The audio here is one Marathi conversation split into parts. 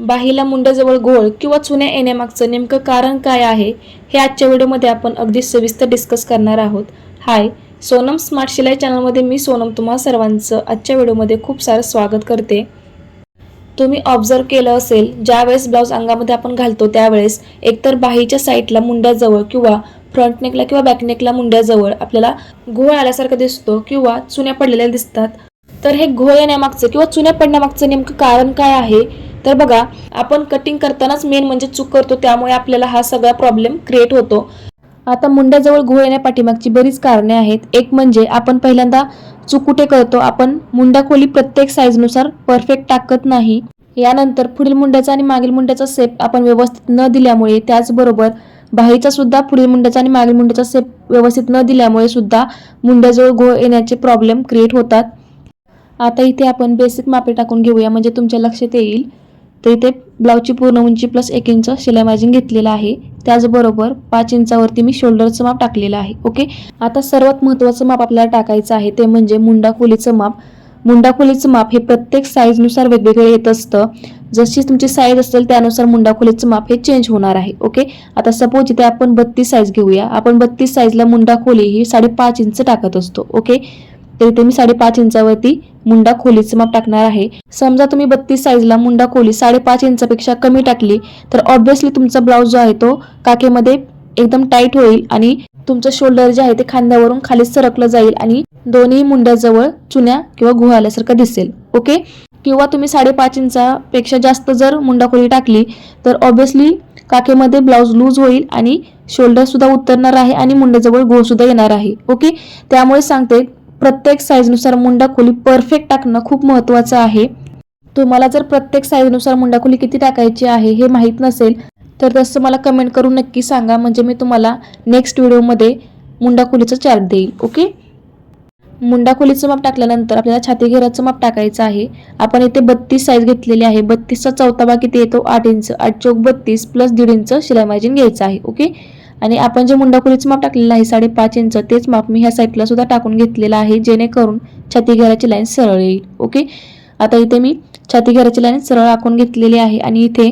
बाहीला मुंड्याजवळ घोळ किंवा चुन्या येण्यामागचं नेमकं कारण काय आहे हे आजच्या व्हिडिओमध्ये आपण अगदी सविस्तर डिस्कस करणार आहोत. हाय सोनम स्मार्ट शिलाई चॅनलमध्ये मी सोनम तुम्हा सर्वांचं आजच्या व्हिडिओमध्ये खूप सारं स्वागत करते. तुम्ही ऑब्झर्व केलं असेल ज्यावेळेस ब्लाऊज अंगामध्ये आपण घालतो त्यावेळेस एकतर बाहीच्या साईडला मुंड्याजवळ किंवा फ्रंट नेकला किंवा बॅक नेकला मुंड्याजवळ आपल्याला घोळ आल्यासारखं दिसतो किंवा चुन्या पडलेल्या दिसतात. तर हे घोळ येण्यामागचं किंवा चुन्या पडण्यामागचं नेमकं कारण काय आहे? तर बघा आपण कटिंग करतानाच मेन म्हणजे चूक करतो त्यामुळे आपल्याला हा सगळा प्रॉब्लेम क्रिएट होतो. आता मुंड्याजवळ घोळ येण्या पाठीमागची बरीच कारणे आहेत. एक म्हणजे आपण पहिल्यांदा चूक कुठे करतो? आपण मुंडा खोली प्रत्येक साईजनुसार परफेक्ट टाकत नाही. यानंतर पुढील मुंड्याचा आणि मागील मुंड्याचा सेप आपण व्यवस्थित न दिल्यामुळे त्याचबरोबर बाहीचा सुद्धा पुढील मुंड्याचा आणि मागील मुंड्याचा सेप व्यवस्थित न दिल्यामुळे सुद्धा मुंड्याजवळ घोळ येण्याचे प्रॉब्लेम क्रिएट होतात. आता इथे आपण बेसिक मापे टाकून घेऊया. म्हणजे तुमच्या लक्षात येईल. तर इथे ब्लाऊजची पूर्ण उंची प्लस एक इंच शिलाई मार्जिन घेतलेलं आहे. त्याचबरोबर पाच इंचावरती मी शोल्डरचं माप टाकलेलं आहे. ओके आता सर्वात महत्त्वाचं माप आपल्याला टाकायचं आहे ते म्हणजे मुंडा खोलीचं माप. मुंडा खोलीचं माप हे प्रत्येक साईजनुसार वेगवेगळे येत असतं. जशी तुमची साईज असेल त्यानुसार मुंडा खोलीचं माप हे चेंज होणार आहे. ओके आता सपोज इथे आपण बत्तीस साईज घेऊया. आपण बत्तीस साईजला मुंडा खोली ही साडेपाच इंच टाकत असतो. ओके तर इथे मी साडेपाच इंचावरती मुंडा खोलीचं माप टाकणार आहे. समजा तुम्ही बत्तीस साईजला मुंडा खोली साडेपाच इंचापेक्षा कमी टाकली तर ऑब्व्हियसली तुमचा ब्लाऊज जो आहे तो काकेमध्ये एकदम टाईट होईल आणि तुमचं शोल्डर जे आहे ते खांद्यावरून खाली सरकलं जाईल आणि दोन्ही मुंड्याजवळ चुन्या किंवा गुहा आल्यासारखं दिसेल. ओके किंवा तुम्ही साडेपाच इंचापेक्षा जास्त जर मुंडा खोली टाकली तर ऑब्व्हियसली काकेमध्ये ब्लाऊज लूज होईल आणि शोल्डर सुद्धा उतरणार आहे आणि मुंड्याजवळ गोळ सुद्धा येणार आहे. ओके त्यामुळे सांगते प्रत्येक साईजनुसार मुंडा खोली परफेक्ट टाकणं खूप महत्त्वाचं आहे. तुम्हाला जर प्रत्येक साईजनुसार मुंडा खोली किती टाकायची आहे हे माहीत नसेल तर तसं मला कमेंट करून नक्की सांगा. म्हणजे मी तुम्हाला नेक्स्ट व्हिडिओमध्ये मुंडा खोलीचं चार्ट देईल ओके मुंडा खोलीचं माप टाकल्यानंतर आपल्याला छाती घेराचं माप टाकायचं आहे. आपण इथे बत्तीस साईज घेतलेली आहे. बत्तीसचा चौथा भाग किती येतो आठ इंच आठ चौक बत्तीस प्लस दीड इंच शिलाई मार्जिन घ्यायचं आहे ओके आणि आपण जे मुंडाखोलीचं माप टाकलेलं आहे साडेपाच इंच तेच माप मी ह्या साईडला सुद्धा टाकून घेतलेलं आहे जेणेकरून छाती घेराची लाईन सरळ येईल. ओके आता इथे मी छाती घेराची लाईन सरळ आखून घेतलेली आहे आणि इथे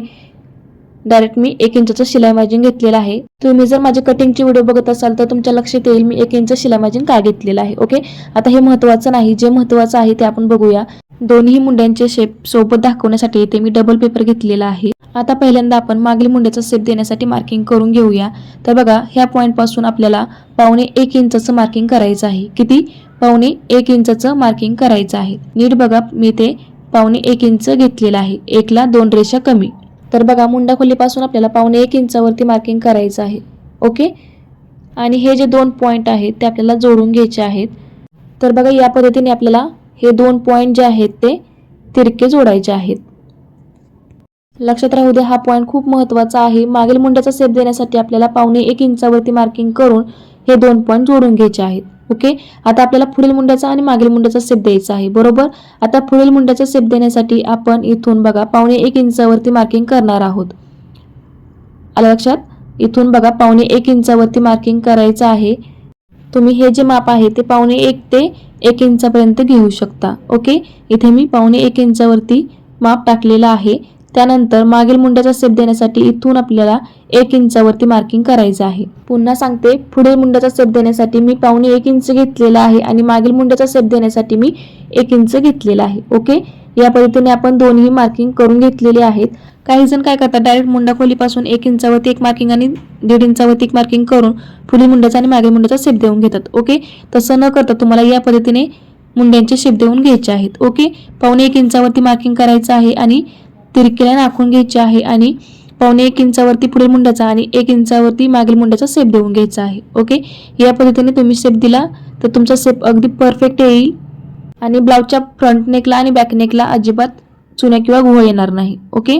डायरेक्ट मी एक इंचचं शिलाई मार्जिन घेतलेलं आहे. तुम्ही जर माझे कटिंगची व्हिडिओ बघत असाल तर तुमच्या लक्षात येईल मी एक इंच शिलाई मार्जिन का घेतलेलं आहे? ओके आता हे महत्त्वाचं नाही. जे महत्त्वाचं आहे ते आपण बघूया. दोन्ही मुंड्यांचे शेप सोबत दाखवण्यासाठी इथे मी डबल पेपर घेतलेला आहे. आता पहिल्यांदा आपण मागील मुंड्याचा सेप देण्यासाठी मार्किंग करून घेऊया. तर बघा ह्या पॉईंटपासून आपल्याला पावणे एक इंचचं मार्किंग करायचं आहे. किती? पावणे एक इंचचं मार्किंग करायचं आहे. नीट बघा मी ते पावणे एक इंच घेतलेलं आहे. एकला दोन रेषा कमी. तर बघा मुंडा खोलीपासून आपल्याला पावणे एक इंचावरती मार्किंग करायचं आहे. ओके? आणि हे जे दोन पॉईंट आहेत ते आपल्याला जोडून घ्यायचे आहेत. तर बघा या पद्धतीने आपल्याला हे दोन पॉईंट जे आहेत ते तिरके जोडायचे आहेत. लक्षात राहू दे हा पॉईंट खूप महत्त्वाचा आहे. मागील मुंड्याचा सेप देण्यासाठी आपल्याला पावणे एक इंचावरती मार्किंग करून हे दोन पॉईंट जोडून घ्यायचे आहेत. ओके आता आपल्याला पुढील मुंड्याचा आणि मागील मुंड्याचा सेप द्यायचा आहे. बरोबर? आता पुढील मुंड्याचा सेप देण्यासाठी आपण इथून बघा पावणे एक इंचावरती मार्किंग करणार आहोत. आलं लक्षात? इथून बघा पावणे एक इंचावरती मार्किंग करायचं आहे. तुम्ही हे जे माप आहे ते पावणे एक ते एक इंचापर्यंत घेऊ शकता. ओके इथे मी पावणे एक इंचावरती माप टाकलेलं आहे. त्यानंतर मागील मुंड्याचा सेप देण्यासाठी इथून आपल्याला एक इंचावरती मार्किंग करायचं आहे. पुन्हा सांगते पुढील मुंड्याचा सेप देण्यासाठी मी पावणे एक इंच घेतलेला आहे आणि मागील मुंड्याचा सेप देण्यासाठी मी एक इंच घेतलेला आहे. ओके? या पद्धतीने आपण दोन्ही मार्किंग करून घेतलेले आहेत. काही जण काय करतात डायरेक्ट मुंडा खोलीपासून एक इंचावरती एक मार्किंग आणि दीड इंचावरती एक मार्किंग करून पुढील मुंड्याचा आणि मागील मुंड्याचा सेप देऊन घेतात. ओके? तसं न करता तुम्हाला या पद्धतीने मुंड्यांचे शेप देऊन घ्यायचे आहेत. ओके? पावणे एक इंचावरती मार्किंग करायचं आहे आणि तिरकीला नाखून घ्यायची आहे आणि पावणे एक इंचावरती पुढील मुंड्याचा आणि एक इंचावरती मागील मुंड्याचा सेप देऊन घ्यायचा आहे. ओके या पद्धतीने तुम्ही सेप दिला तर तुमचा सेप अगदी परफेक्ट येईल आणि ब्लाऊजच्या फ्रंट नेकला आणि बॅक नेकला अजिबात चुन्या किंवा घोळ येणार नाही. ओके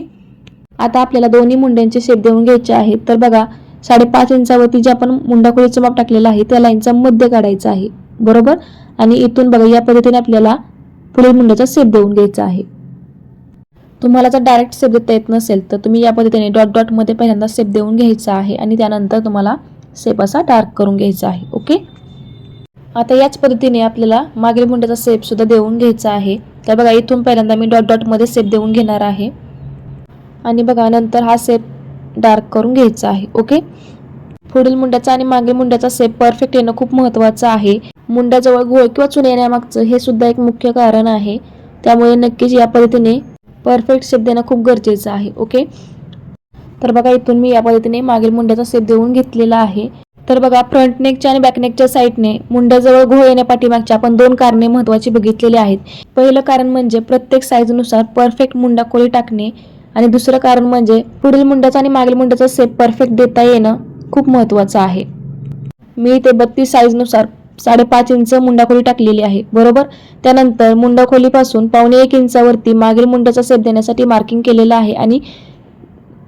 आता आपल्याला दोन्ही मुंड्यांचे शेप देऊन घ्यायचे आहेत तर बघा साडेपाच इंचावरती जे आपण मुंडाखोळीचं माप टाकलेलं आहे त्या लाईनचा मध्य काढायचा आहे. बरोबर? आणि इथून बघा या पद्धतीने आपल्याला पुढील मुंड्याचा शेप देऊन घ्यायचा आहे. तुम्हाला जर डायरेक्ट सेप देता येत नसेल तर तुम्ही या पद्धतीने डॉट डॉटमध्ये पहिल्यांदा सेप देऊन घ्यायचा आहे आणि त्यानंतर तुम्हाला सेप असा डार्क करून घ्यायचा आहे ओके आता याच पद्धतीने आपल्याला मागील मुंड्याचा सेपसुद्धा देऊन घ्यायचा आहे. तर बघा इथून पहिल्यांदा मी डॉट डॉटमध्ये सेप देऊन घेणार आहे. आणि बघा नंतर हा सेप डार्क करून घ्यायचा आहे ओके पुढील मुंड्याचा आणि मागील मुंड्याचा सेप परफेक्ट येणं खूप महत्त्वाचं आहे. मुंड्याजवळ घोळ किंवा चुन येण्यामागचं हे सुद्धा एक मुख्य कारण आहे. त्यामुळे नक्कीच या पद्धतीने परफेक्ट शेप देणं खूप गरजेचं आहे ओके तर बघा इथून मी या पद्धतीने मागील मुंड्याचा सेप देऊन घेतलेला आहे. तर बघा फ्रंट नेकच्या आणि बॅक नेकच्या साईडने मुंड्याजवळ घोळ येण्यापाठीमागच्या आपण दोन कारणे महत्त्वाची बघितलेली आहेत. पहिलं कारण म्हणजे प्रत्येक साईजनुसार परफेक्ट मुंडा खोली टाकणे आणि दुसरं कारण म्हणजे पुढील मुंड्याचा आणि मागील मुंड्याचा सेप परफेक्ट देता येणं खूप महत्त्वाचं आहे. मी ते बत्तीस साईजनुसार साडेपाच इंच मुंडाखोली टाकलेली आहे. बरोबर? त्यानंतर मुंडाखोलीपासून पावणे एक इंचावरती मागील मुंडाचा सेप देण्यासाठी मार्किंग केलेलं आहे आणि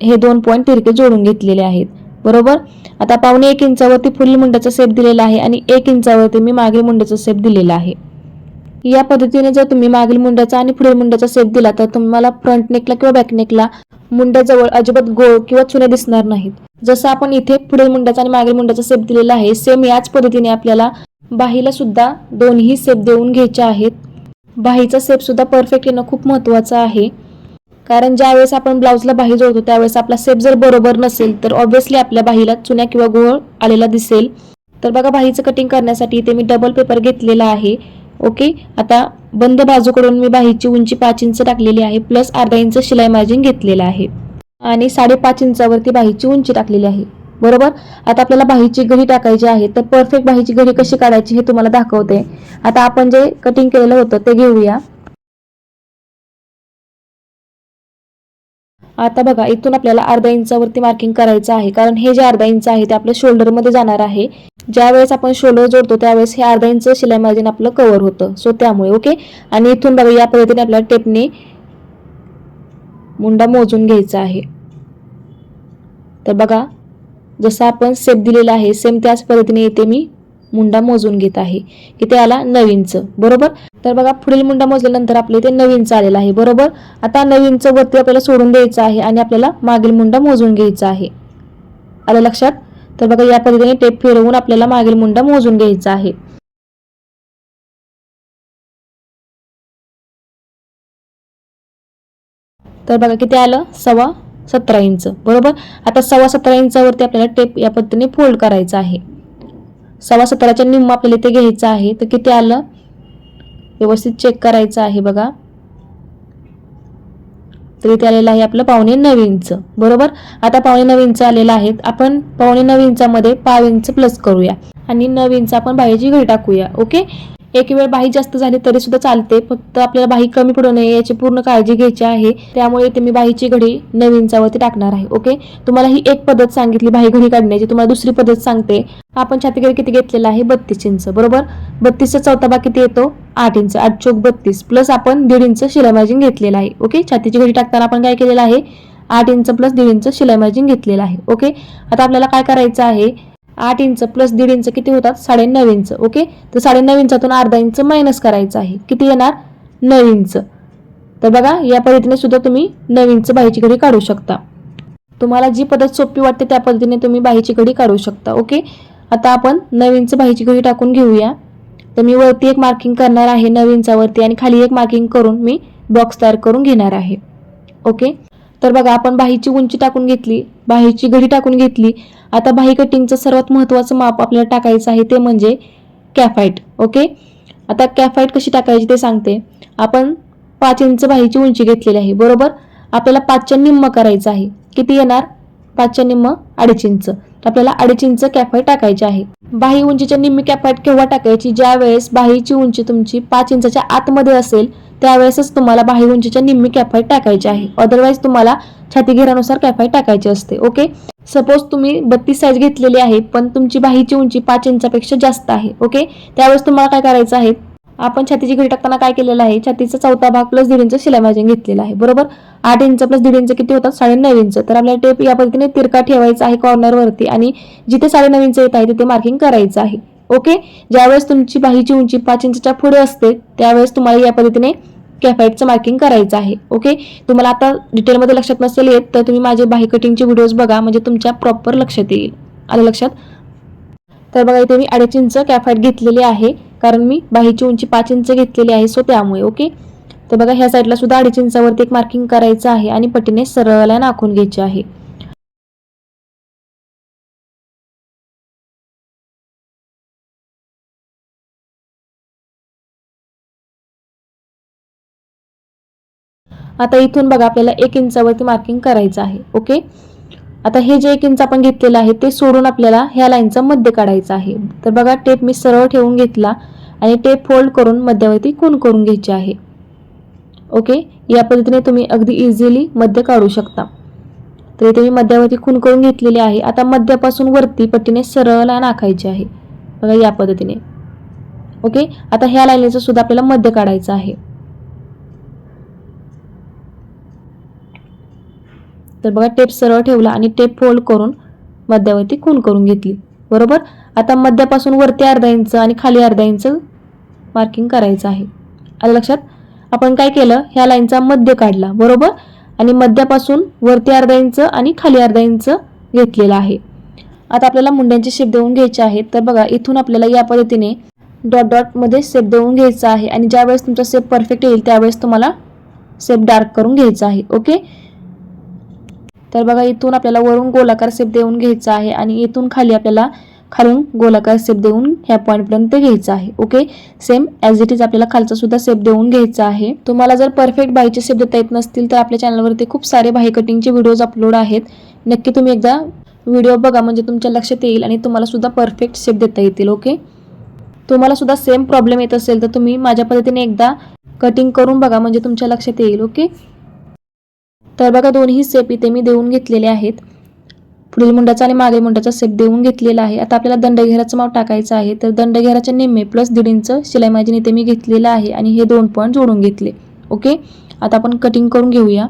हे दोन पॉईंट तिरके जोडून घेतलेले आहेत. बरोबर? आता पावणे एक इंचावरती पुढील मुंडाचा सेप दिलेला आहे आणि एक इंचावरती मी मागील मुंड्याचा सेप दिलेला आहे. या पद्धतीने जर तुम्ही मागील मुंडाचा आणि पुढील मुंडाचा सेप दिला तर तुम्हाला फ्रंट नेकला किंवा बॅक नेकला मुंड्याजवळ अजिबात गोळ किंवा चुने दिसणार नाहीत. जसं आपण इथे पुढील मुंडाचा आणि मागील मुंडाचा सेप दिलेला आहे सेम याच पद्धतीने आपल्याला बाहीला सुद्धा दोन्ही सेप देऊन घ्यायचे आहेत. बाहीचा सेप सुद्धा परफेक्ट येणं खूप महत्त्वाचं आहे. कारण ज्यावेळेस आपण ब्लाऊजला बाही जोडतो त्यावेळेस आपला सेप जर बरोबर नसेल तर ऑब्व्हियसली आपल्या बाहीला चुन्या किंवा गोळ आलेला दिसेल. तर बघा बाहीचं कटिंग करण्यासाठी इथे मी डबल पेपर घेतलेला आहे. ओके आता बंद बाजूकडून मी बाहीची उंची पाच इंच टाकलेली आहे प्लस अर्धा इंच शिलाई मार्जिन घेतलेला आहे. आणि साडेपाच इंचावरती बाहीची उंची टाकलेली आहे. बरोबर? आता आपल्याला बाहीची घडी टाकायची आहे तर परफेक्ट बाहीची घडी कशी काढायची हे तुम्हाला दाखवते. आता आपण जे कटिंग केलेलं होतं ते घेऊया. आता बघा इथून आपल्याला अर्धा इंचावरती मार्किंग करायचं आहे कारण हे जे अर्धा इंच आहे ते आपल्या शोल्डरमध्ये जाणार आहे. ज्या वेळेस आपण शोल्डर जोडतो त्यावेळेस हे अर्धा इंच शिलाई मार्जिन आपलं कव्हर होतं. सो त्यामुळे ओके आणि इथून बघा या पद्धतीने आपल्याला टेपने मुंडा मोजून घ्यायचा आहे. तर बघा जसं आपण सेप दिलेला आहे सेम त्याच पद्धतीने इथे मी मुंडा मोजून घेत आहे. की ते आला नऊ इंच बरोबर? तर बघा पुढील मुंडा मोजल्यानंतर आपल्या इथे नऊ इंच आलेला आहे बरोबर? आता नऊ इंच वरती आपल्याला सोडून द्यायचं आहे आणि आपल्याला मागील मुंडा मोजून घ्यायचा आहे. आलं लक्षात? तर बघा या पद्धतीने टेप फिरवून आपल्याला मागील मुंडा मोजून घ्यायचा आहे. तर बघा किती आलं? सव्वा सतरा इंच. बरोबर? आता सव्वा सतरा इंचावरती आपल्याला टेप या पद्धतीने फोल्ड करायचा आहे. सव्वा सतराच्या निम्म आपल्याला इथे घ्यायचं आहे. तर किती आलं? व्यवस्थित चेक करायचं आहे बघा. तर इथे आलेलं आहे आपलं पावणे नऊ इंच. बरोबर? आता पावणे नऊ इंच आलेलं आहे. आपण पावणे नऊ इंचामध्ये पाव इंच प्लस करूया. आणि नऊ इंच आपण बाहेरची घडी टाकूया. ओके एक वेळ बाही जास्त झाली तरी सुद्धा चालते. फक्त आपल्याला बाही कमी पडू नये याची पूर्ण काळजी घ्यायची आहे. त्यामुळे इथे मी बाहीची घडी नवीन इंचावरती टाकणार आहे ओके? तुम्हाला ही एक पद्धत सांगितली बाही घडी काढण्याची. तुम्हाला दुसरी पद्धत सांगते. आपण छातीकडे किती घेतलेला आहे? बत्तीस इंच बरोबर? बत्तीसचा चौथा भाग किती येतो? आठ इंच आठ चौक बत्तीस. प्लस आपण दीड इंच शिलाई मार्जिन घेतलेला आहे ओके? छातीची घडी टाकताना आपण काय केलेलं आहे? आठ इंच प्लस दीड इंच शिलाई मार्जिन घेतलेलं आहे ओके? आता आपल्याला काय करायचं आहे? आठ इंच प्लस दीड इंच किती होतात? साडेनऊ इंच ओके तर साडेनऊ इंचातून अर्धा इंच मायनस करायचं आहे. किती येणार? नऊ इंच. तर बघा या पद्धतीने सुद्धा तुम्ही नऊ इंच बाहेरची घडी काढू शकता. तुम्हाला जी पद्धत सोपी वाटते त्या पद्धतीने तुम्ही बाहीची घडी काढू शकता ओके आता आपण नऊ इंच बाहीची घडी टाकून घेऊया. तर मी वरती एक मार्किंग करणार आहे नऊ इंचावरती आणि खाली एक मार्किंग करून मी बॉक्स तयार करून घेणार आहे ओके तर बघा आपण बाहीची उंची टाकून घेतली बाहीची घडी टाकून घेतली. आता बाही कटिंगचं सर्वात महत्त्वाचं माप आपल्याला टाकायचं आहे ते म्हणजे कॅफाईट ओके? आता कॅफाईट कशी टाकायची ते सांगते. आपण पाच इंच बाहीची उंची घेतलेली आहे बरोबर? आपल्याला पाचच्या निम्म करायचं आहे. किती येणार? पाचच्या निम्म अडीच इंच. आपल्याला अडीच इंच कॅफाईट टाकायची आहे. बाही उंचीच्या निम्मी कॅफाईट केव्हा टाकायची? ज्या वेळेस बाहीची उंची तुमची पाच इंचाच्या आतमध्ये असेल त्यावेळेसच तुम्हाला बाही उंचीच्या निम्मी कॅफाईट टाकायची आहे. अदरवाईज तुम्हाला छाती घेरानुसार कॅफाईट टाकायची असते. ओके सपोज तुम्ही बत्तीस साईज घेतलेली आहे पण तुमची बाहीची उंची पाच इंचापेक्षा जास्त आहे. ओके त्यावेळेस तुम्हाला काय करायचं आहे? आपण छातीची घडी टाकताना काय केलेलं आहे? छातीचा चौथा भाग प्लस दीड इंच शिलाई मार्जिन घेतलेला आहे. बरोबर? आठ इंच प्लस दीड इंच किती होतात? साडेनऊ इंच तर आपल्याला टेप या पद्धतीने तिरका ठेवायचा आहे कॉर्नरवरती आणि जिथे साडेनऊ इंच येत आहे तिथे मार्किंग करायचं आहे. ओके ज्यावेळेस तुमची बाहीची उंची पाच इंचच्या पुढे असते त्यावेळेस तुम्हाला या पद्धतीने कॅफाईटचं मार्किंग करायचं आहे. ओके तुम्हाला आता डिटेलमध्ये लक्षात नसेल येत तर तुम्ही माझे बाही कटिंगचे व्हिडिओज बघा म्हणजे तुमच्या प्रॉपर लक्षात येईल. आलं लक्षात? तर बघा इथे मी अडीच इंच कॅफाईट घेतलेली आहे कारण मी बाहीची उंची पाच इंच घेतलेली आहे सो त्यामुळे ओके? तर बघा ह्या साईडला सुद्धा अडीच इंचावरती एक मार्किंग करायचं आहे आणि पट्टीने सरळला नाखून घ्यायची आहे. आता इथून बघा आपल्याला एक इंचावरती मार्किंग करायचं आहे ओके? आता हे जे एक इंच आपण घेतलेलं आहे ते सोडून आपल्याला ह्या लाईनचा मध्य काढायचा आहे. तर बघा टेप मी सरळ ठेवून घेतला आणि टेप फोल्ड करून मध्यावरती खून करून घ्यायची आहे. ओके? या पद्धतीने तुम्ही अगदी इझिली मध्य काढू शकता. तर इथे मी मध्यावरती खून करून घेतलेली आहे. आता मध्यापासून वरती पट्टीने सरळ लाईन आखायची आहे. बघा या पद्धतीने. ओके? आता ह्या लाईनीचं सुद्धा आपल्याला मध्य काढायचं आहे. तर बघा टेप सरळ ठेवला आणि टेप फोल्ड करून मध्यावरती खून करून घेतली. बरोबर? आता मध्यापासून वरती अर्धा इंच आणि खाली अर्धा इंच मार्किंग करायचं आहे. आलं लक्षात आपण काय केलं? ह्या लाईनचा मध्य काढला बरोबर? आणि मध्यापासून वरती अर्धा इंच आणि खाली अर्धा इंच घेतलेला आहे. आता आपल्याला मुंड्यांचे शेप देऊन घ्यायचे आहेत तर बघा इथून आपल्याला या पद्धतीने डॉट डॉटमध्ये सेप देऊन घ्यायचा आहे. आणि ज्यावेळेस तुमचा सेप परफेक्ट येईल त्यावेळेस तुम्हाला सेप डार्क करून घ्यायचा आहे. ओके तर बघा इथून आपल्याला वरून गोलाकार सेप देऊन घ्यायचा आहे आणि इथून खाली आपल्याला खालून गोलाकार सेप देऊन ह्या पॉईंटपर्यंत घ्यायचं आहे. Okay same as it is आपल्याला खालचा सुद्धा सेप देऊन घ्यायचा आहे. तुम्हाला जर परफेक्ट बाईचे सेप देता येत नसतील तर आपल्या चॅनलवरती खूप सारे बाही कटिंगचे व्हिडिओज अपलोड आहेत. नक्की तुम्ही एकदा व्हिडिओ बघा म्हणजे तुमच्या लक्षात येईल आणि तुम्हाला सुद्धा परफेक्ट सेप देता येतील. ओके तुम्हाला सुद्धा सेम प्रॉब्लेम येत असेल तर तुम्ही माझ्या पद्धतीने एकदा कटिंग करून बघा म्हणजे तुमच्या लक्षात येईल. ओके तर बघा दोन्ही सेप इथे मी देऊन घेतलेले आहेत. पुढील मुंडाचा आणि मागे मुंडाचा सेप देऊन घेतलेला आहे. आता आपल्याला दंडघेराचं माप टाकायचं आहे. तर दंडघेराच्या निम्मे प्लस दीड इंच शिलाई मार्जिन इथे मी घेतलेलं आहे आणि हे दोन पॉईंट जोडून घेतले. ओके आता आपण कटिंग करून घेऊया.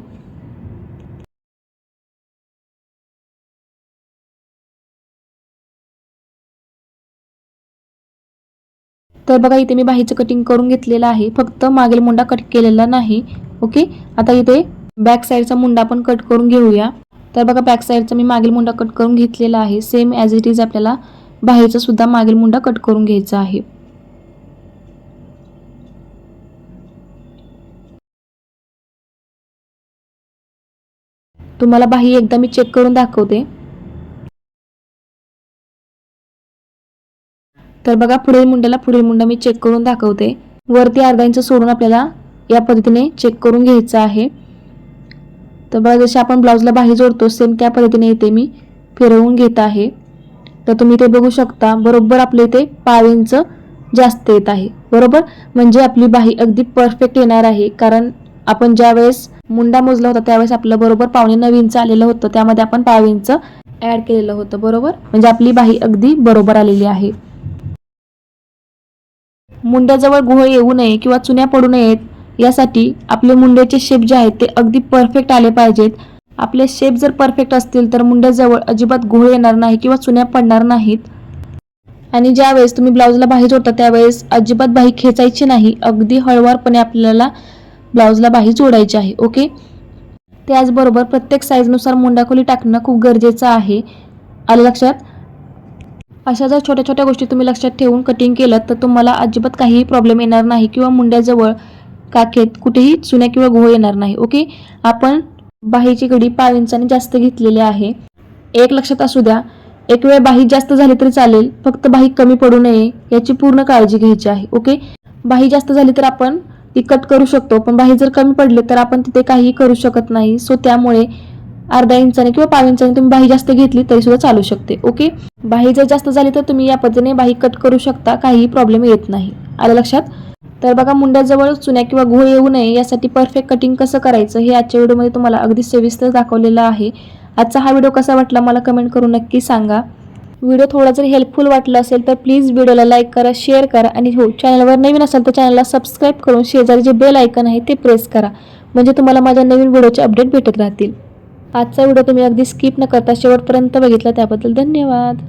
तर बघा इथे मी बाहीचं कटिंग करून घेतलेलं आहे. फक्त मागील मुंडा कट केलेला नाही. ओके आता इथे बॅक साईडचा मुंडा आपण कट करून घेऊया. तर बघा बॅक साईडचा मी मागील मुंडा कट करून घेतलेला आहे. सेम ॲज इट इज आपल्याला बाहेरचा सुद्धा मागील मुंडा कट करून घ्यायचा आहे. तुम्हाला बाही एकदा मी चेक करून दाखवते. तर बघा पुढील मुंड्याला पुढील मुंडा मी चेक करून दाखवते. वरती अर्धा इंच सोडून आपल्याला या पद्धतीने चेक करून घ्यायचं आहे. तर बघा जसे आपण ब्लाऊजला बाही जोडतो सेम त्या पद्धतीने इथे मी फिरवून घेत आहे. तर तुम्ही ते बघू शकता बरोबर आपले इथे पाव इंच जास्त येत आहे. बरोबर? म्हणजे आपली बाही अगदी परफेक्ट येणार आहे. कारण आपण ज्या वेळेस मुंडा मोजला होता त्यावेळेस आपलं बरोबर पावणे नऊ इंच आलेलं होतं. त्यामध्ये आपण पाव इंच ॲड केलेलं होतं. बरोबर? म्हणजे आपली बाही अगदी बरोबर आलेली आहे. मुंड्याजवळ गुह येऊ नये किंवा चुन्या पडू नयेत यासाठी आपले मुंड्याचे शेप जे आहेत ते अगदी परफेक्ट आले पाहिजेत. आपले शेप जर परफेक्ट असतील तर मुंड्याजवळ अजिबात घोळ येणार नाही किंवा चुन्या पडणार नाहीत. आणि ज्यावेळेस तुम्ही ब्लाऊजला बाही जोडता त्यावेळेस अजिबात बाही खेचायची नाही अगदी हळवारपणे आपल्याला ब्लाऊजला बाही जोडायची आहे ओके? त्याचबरोबर प्रत्येक साईजनुसार मुंडाखोली टाकणं खूप गरजेचं आहे. आलं लक्षात? अशा जर छोट्या छोट्या गोष्टी तुम्ही लक्षात ठेवून कटिंग केलं तर तुम्हाला अजिबात काहीही प्रॉब्लेम येणार नाही किंवा मुंड्याजवळ काखेत कुठेही चुन्या किंवा घोळ येणार नाही ओके? आपण बाहीची घडी पाव इंचाने जास्त घेतलेली आहे. एक लक्षात असू द्या एक वेळ बाही जास्त झाली तरी चालेल फक्त बाही कमी पडू नये याची पूर्ण काळजी घ्यायची आहे ओके? बाही जास्त झाली तर आपण ती कट करू शकतो पण बाही जर कमी पडले तर आपण तिथे काहीही करू शकत नाही सो त्यामुळे अर्धा इंचाने किंवा पाव इंचाने तुम्ही बाही जास्त घेतली तरी सुद्धा चालू शकते ओके? बाही जर जास्त झाली तर तुम्ही या पद्धतीने बाही कट करू शकता काहीही प्रॉब्लेम येत नाही. आलं लक्षात? तर बघा मुंड्याजवळ चुन्या किंवा घोळ येऊ नये यासाठी परफेक्ट कटिंग कसं करायचं हे आजच्या व्हिडिओमध्ये तुम्हाला अगदी सविस्तर दाखवलेलं आहे. आजचा हा व्हिडिओ कसा वाटला मला कमेंट करून नक्की सांगा. व्हिडिओ थोडा जर हेल्पफुल वाटला असेल तर प्लीज व्हिडिओला लाईक करा शेअर करा आणि हो चॅनलवर नवीन असाल तर चॅनलला सबस्क्राईब करून शेजारी जे बेल आयकन आहे ते प्रेस करा. म्हणजे तुम्हाला माझ्या नवीन व्हिडिओचे अपडेट भेटत राहतील. आजचा व्हिडिओ तुम्ही अगदी स्किप न करता शेवटपर्यंत बघितला त्याबद्दल धन्यवाद.